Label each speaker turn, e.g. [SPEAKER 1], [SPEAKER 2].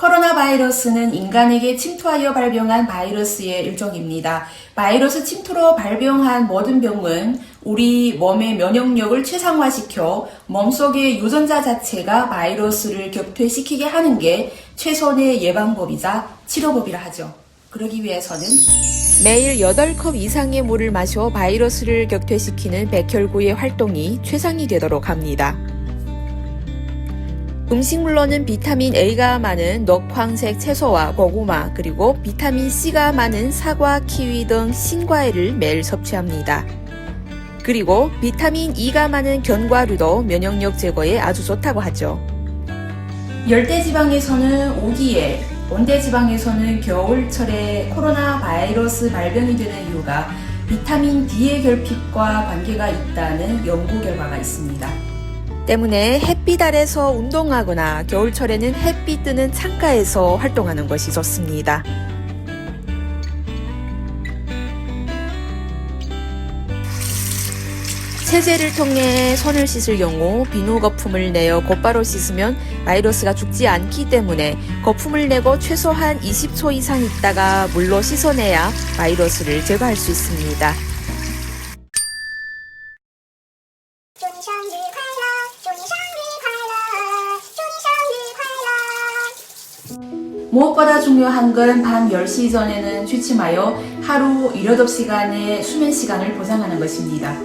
[SPEAKER 1] 코로나 바이러스는 인간에게 침투하여 발병한 바이러스의 일종입니다. 바이러스 침투로 발병한 모든 병은 우리 몸의 면역력을 최상화시켜 몸속의 유전자 자체가 바이러스를 격퇴시키게 하는 게 최선의 예방법이자 치료법이라 하죠. 그러기 위해서는 매일 8컵 이상의 물을 마셔 바이러스를 격퇴시키는 백혈구의 활동이 최상이 되도록 합니다. 음식물로는 비타민 A가 많은 녹황색 채소와 고구마, 그리고 비타민 C가 많은 사과, 키위 등 신과일을 매일 섭취합니다. 그리고 비타민 E가 많은 견과류도 면역력 제거에 아주 좋다고 하죠. 열대지방에서는 오기에, 온대지방에서는 겨울철에 코로나 바이러스 발병이 되는 이유가 비타민 D의 결핍과 관계가 있다는 연구 결과가 있습니다. 때문에 햇빛 아래서 운동하거나 겨울철에는 햇빛 뜨는 창가에서 활동하는 것이 좋습니다. 세제를 통해 손을 씻을 경우 비누 거품을 내어 곧바로 씻으면 바이러스가 죽지 않기 때문에 거품을 내고 최소한 20초 이상 있다가 물로 씻어내야 바이러스를 제거할 수 있습니다. 무엇보다 중요한 건 밤 10시 전에는 취침하여 하루 18시간의 수면 시간을 보장하는 것입니다.